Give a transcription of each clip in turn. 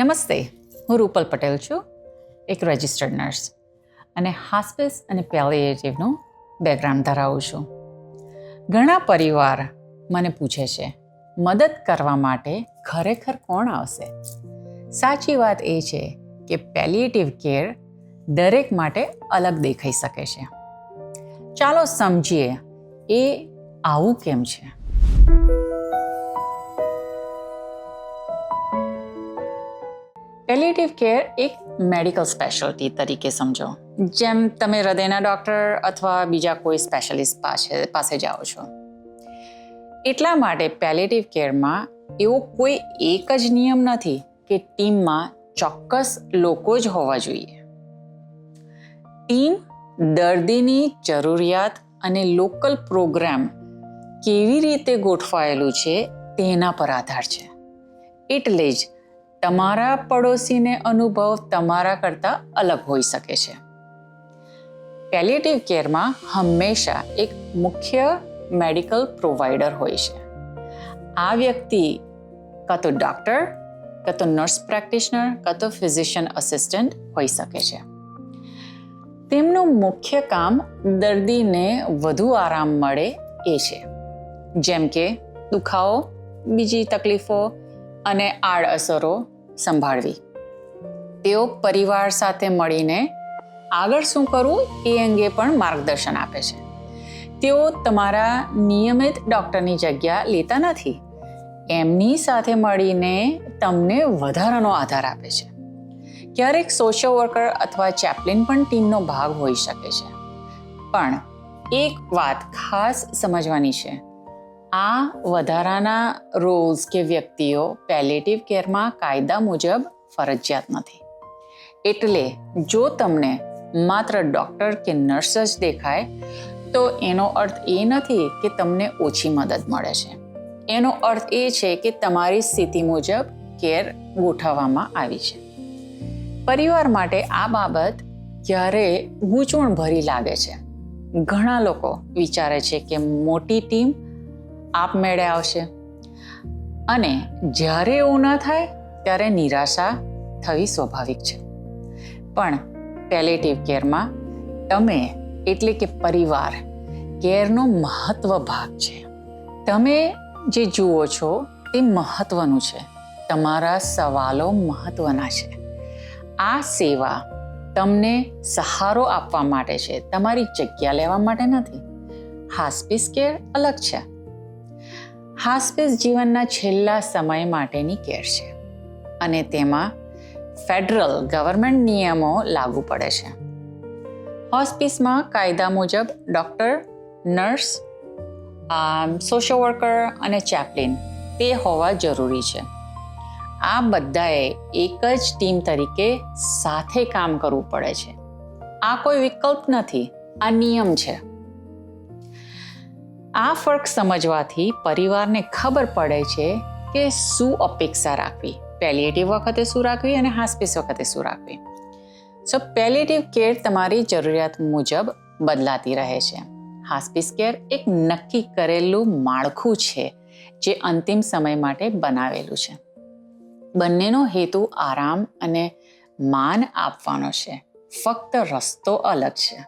નમસ્તે, હું રૂપલ પટેલ છું, એક રજિસ્ટર્ડ નર્સ અને હાસ્પિસ અને પેલિએટિવનું બેકગ્રાઉન્ડ ધરાવું છું. ઘણા પરિવાર મને પૂછે છે, મદદ કરવા માટે ખરેખર કોણ આવશે? સાચી વાત એ છે કે પેલિએટિવ કેર દરેક માટે અલગ દેખાઈ શકે છે. ચાલો સમજીએ, એ આવું કેમ છે? પેલિએટિવ કેર એક મેડિકલ સ્પેશિયાલિટી તરીકે સમજો. જેમ તમે હૃદયના ડૉક્ટર અથવા બીજા કોઈ સ્પેશિયાલિસ્ટ પાસે પાસે જાઓ છો. એટલા માટે પેલેટિવ કેરમાં એવો કોઈ એક જ નિયમ નથી કે ટીમમાં ચોક્કસ લોકો જ હોવા જોઈએ. ટીમ દર્દીની જરૂરિયાત અને લોકલ પ્રોગ્રામ કેવી રીતે ગોઠવાયેલું છે તેના પર આધાર છે. એટલે જ તમારા પડોશીને અનુભવ તમારા કરતાં અલગ હોઈ શકે છે. પેલિએટિવ કેરમાં હંમેશા એક મુખ્ય મેડિકલ પ્રોવાઈડર હોય છે. આ વ્યક્તિ કાં તો ડૉક્ટર કાં તો નર્સ પ્રેક્ટિશનર કાં તો ફિઝિશિયન અસિસ્ટન્ટ હોઈ શકે છે. તેમનું મુખ્ય કામ દર્દીને વધુ આરામ મળે એ છે. જેમ કે દુખાવો, બીજી તકલીફો અને આડઅસરો સંભાળવી. તેઓ પરિવાર સાથે મળીને આગળ શું કરવું એ અંગે પણ માર્ગદર્શન આપે છે. તેઓ તમારા નિયમિત ડૉક્ટરની જગ્યા લેતા નથી. એમની સાથે મળીને તમને વધારાનો આધાર આપે છે. ક્યારેક સોશિયલ વર્કર અથવા ચેપ્લિન પણ ટીમનો ભાગ હોઈ શકે છે. પણ એક વાત ખાસ સમજવાની છે. આ વધારાના રોલ્સ કે વ્યક્તિઓ પેલેટિવ કેરમાં કાયદા મુજબ ફરજિયાત નથી. એટલે જો તમને માત્ર ડૉક્ટર કે નર્સ જ દેખાય, તો એનો અર્થ એ નથી કે તમને ઓછી મદદ મળે છે. એનો અર્થ એ છે કે તમારી સ્થિતિ મુજબ કેર ગોઠવવામાં આવી છે. પરિવાર માટે આ બાબત ક્યારે ગૂંચવણ ભરી લાગે છે. ઘણા લોકો વિચારે છે કે મોટી ટીમ આપમેળે આવશે. અને જ્યારે એવું ન થાય, ત્યારે નિરાશા થવી સ્વાભાવિક છે. પણ પેલેટિવ કેરમાં તમે એટલે કે પરિવાર કેરનો મહત્વ ભાગ છે. તમે જે જુઓ છો, તે મહત્વનું છે. તમારા સવાલો મહત્વના છે. આ સેવા તમને સહારો આપવા માટે છે. તમારી જગ્યા લેવા માટે નથી. હાસ્પિસ કેર અલગ છે. હાસ્પિસ જીવનના છેલ્લા સમય માટેની કેર છે અને તેમાં ફેડરલ ગવર્મેન્ટ નિયમો લાગુ પડે છે. હોસ્પિસમાં કાયદા મુજબ ડૉક્ટર, નર્સ સોશિયલ વર્કર અને ચેપ્લિન તે હોવા જરૂરી છે. આ બધાએ એક જ ટીમ તરીકે સાથે કામ કરવું પડે છે. આ કોઈ વિકલ્પ નથી. આ નિયમ છે. આ ફર્ક સમજવાથી પરિવારને ખબર પડે છે કે શું અપેક્ષા રાખવી. પેલિએટિવ વખતે શું રાખવી અને હાસ્પિસ વખતે શું રાખવી. સો પેલિએટિવ કેર તમારી જરૂરિયાત મુજબ બદલાતી રહે છે. હાસ્પિસ કેર એક નક્કી કરેલું માળખું છે, જે અંતિમ સમય માટે બનાવેલું છે. બંનેનો હેતુ આરામ અને માન આપવાનો છે. ફક્ત રસ્તો અલગ છે.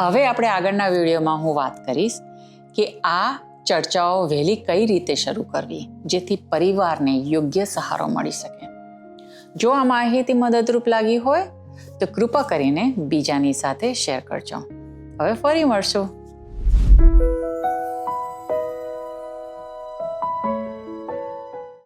હવે આપણે આગળના વિડીયોમાં હું વાત કરીશ કે આ ચર્ચાઓ વહેલી કઈ રીતે શરૂ કરવી, જેથી પરિવારને યોગ્ય સહારો મળી શકે. જો આ માહિતી મદદરૂપ લાગી હોય, તો કૃપા કરીને બીજાની સાથે શેર કરજો. હવે ફરી મળશું.